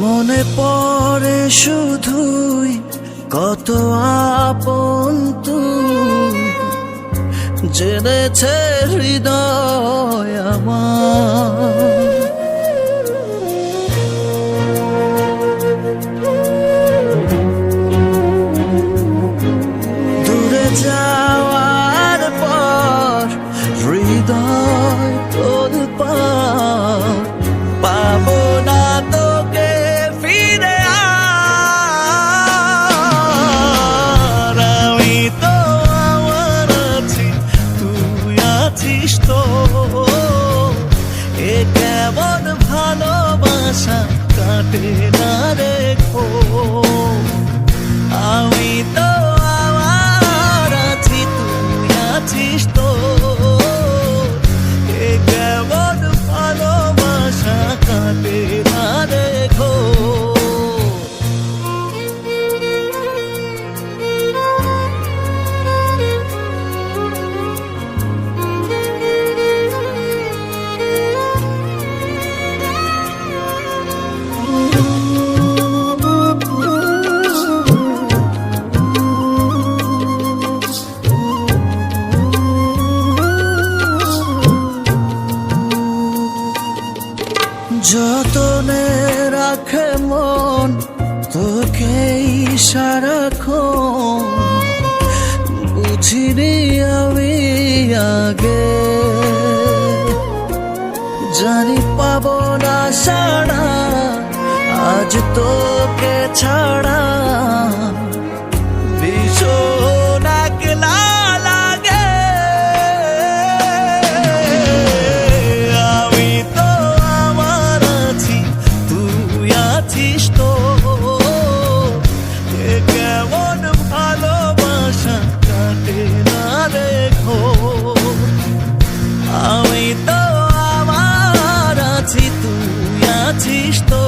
মনে পড়ে শুধুই কত আপন জেনেছে হৃদয় আমার। যাওয়ার পর হৃদয় তোর পাবো না তোকে ফিরে আমি তো আমার আছি, তুই আছিস তো। এ কেমন ভালোবাসা কাটে আগে জানি পাবো না সাড়া আজ তোকে ছাড়া তুই